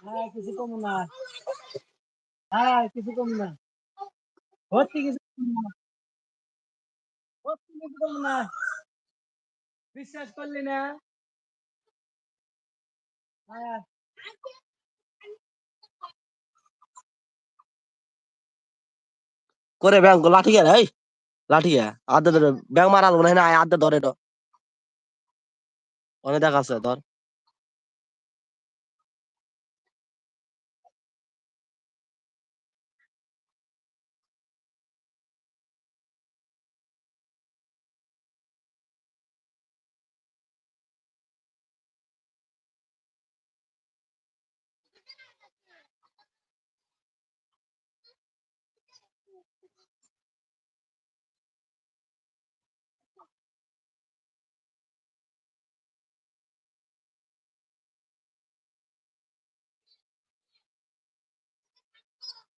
হ্যাঁ কিছু কম না। হ্যাঁ কিছু কম না। ভর্তি কিছু কম না। ভর্তি কিছু কম না। বিশ্বাস করলি না। হ্যাঁ। করে ব্যাংক লাঠি কে এই লাঠি কে আদে ধরে ব্যাংক মারা হয় না আদে ধরে তো অনেক আছে ধর।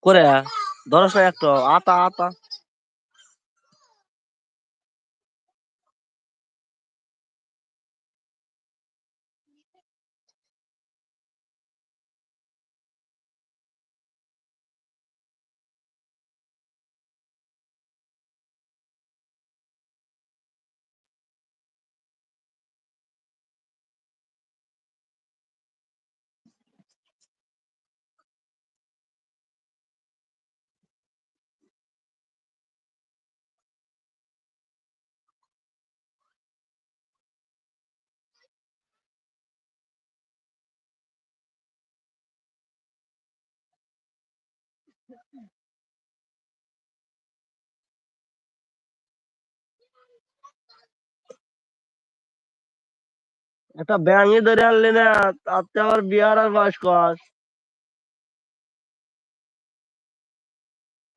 করে ধরস না একটু আতা আতা। একটা ব্যাঙে ধরে আনলি না তাতে আবার বিয়ার আর বাস কর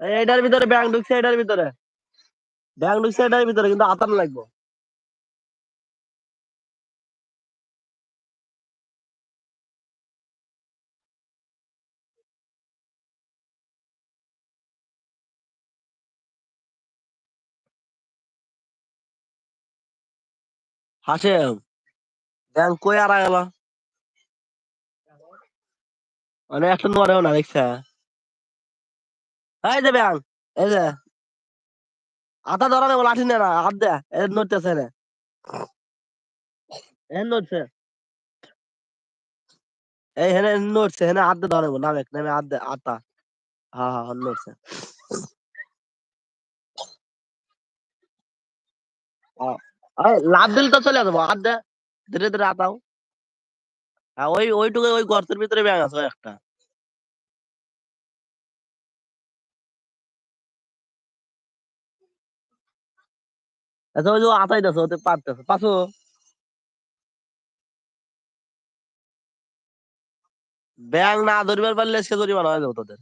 এই এটার ভিতরে ব্যাংক ঢুকছে, এটার ভিতরে। ব্যাংক ঢুকছে, এটার ভিতরে, কিন্তু আতার লাগবো। হাসেম ব্যাংক কই আর গেল? মানে একটা নোয়ারেও না দেখছে? এই যে ব্যাংক এই যে। আতা ধরা নেব লাঠি নে না হাত দে এর নড়তেছে না এর নড়ছে। এই হেনে নড়ছে হেনে হাত দিয়ে ধরে নামে নামে হাত দে আতা। হ্যাঁ হ্যাঁ, নড়ছে। হ্যাঁ। লাভ দিল তো চলে যাব। হাত দে, ধীরে ধীরে আতাও হ্যাঁ ওই ওইটুকু ওই গর্তের ভিতরে ব্যাংক আছে একটা। আচ্ছা ওই যে আতাই দেছে, ওতে পারতেছে পাশো ব্যাংক না ধরবার পারলে সে জরিমানা হয়ে যাবে তোদের।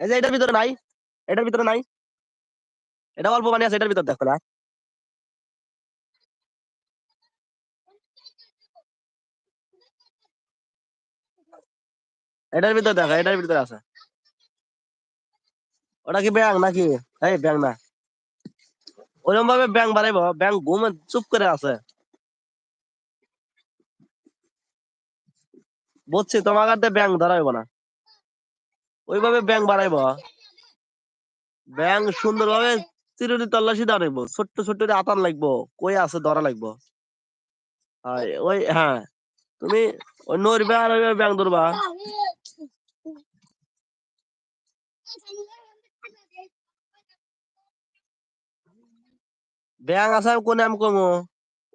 এই যে এটার ভিতরে নাই, এটার ভিতরে নাই। এটা অল্প পানি আছে, এটার ভিতরে দেখো না। এটার ভিতরে দেখো, এটার ভিতরে আছে। ওটা কি ব্যাংক নাকি? এই ব্যাংক না। ওরকম ভাবে ব্যাংক বাড়াইবো ব্যাংক ঘুমে চুপ করে আছে। বুঝছি, তোমার কাছে ব্যাংক ধরাইবো না। ওইভাবে ব্যাংক বাড়াইবো ব্যাংক সুন্দর ভাবে চিরুনি তল্লাশি দাঁড়াইবো ছোট্ট ছোট্ট আতান লাগবো। কই আছে? ধরা লাগবো। ওই হ্যাঁ। তুমি ওই নড়বে আর ব্যাংক ধরবা। ব্যাংক আছে কোনে আমি কমো?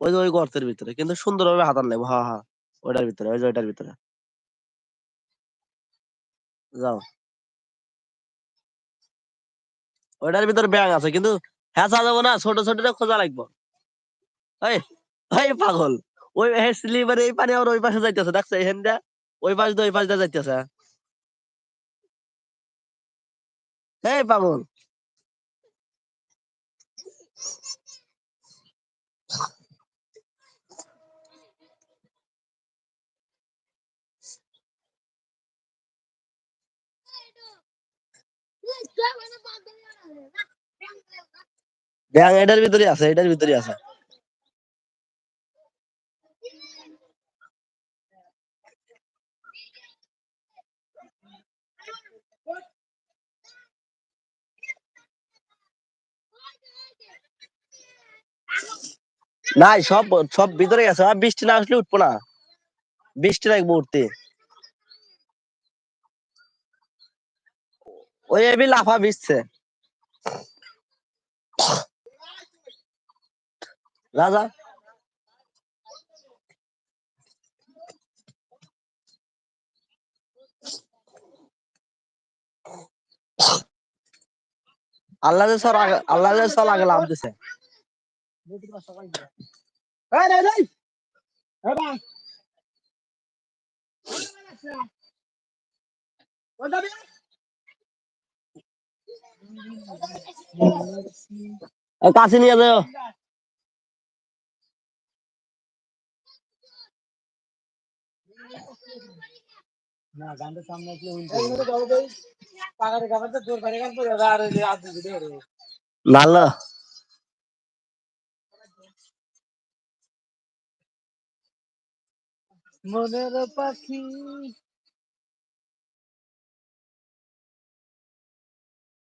ওই ওই গর্তের ভিতরে। কিন্তু সুন্দর ভাবে হাতান লাগবো। হ্যাঁ হ্যাঁ ওইটার ভিতরে, ওই যে ওইটার ভিতরে। যাও। ওইটার ভিতর ব্যাং আছে, কিন্তু হেঁচা যাব না, ছোট ছোট খোঁজা লাগবো। পাগল। ওই স্লিপার এই পানি আর ওই পাশে যাইতেছে, দেখছে? এখান হেন্দা ওই পাশ দিয়ে ওই পাশ দিয়ে যাইতেছে। এই পাগল। ব্যাং এটার ভিতরে আছে, এটার ভিতরে আছে। নাই, সব সব ভিতরে গেছে। বৃষ্টি না আসলে উঠবো না। বৃষ্টি লাগবে উঠতে। ওই এবি লাফা বিছছে রাজা? আল্লাহ আগে আল্লাহ সর লাভ দিছে। কাছে নিয়ে যাও। না গানটা সামনে আসলে পাগারে গাবাতে জোর করে গান পড়ে আর এই যে আদি রে নাল্লা মনের পাখি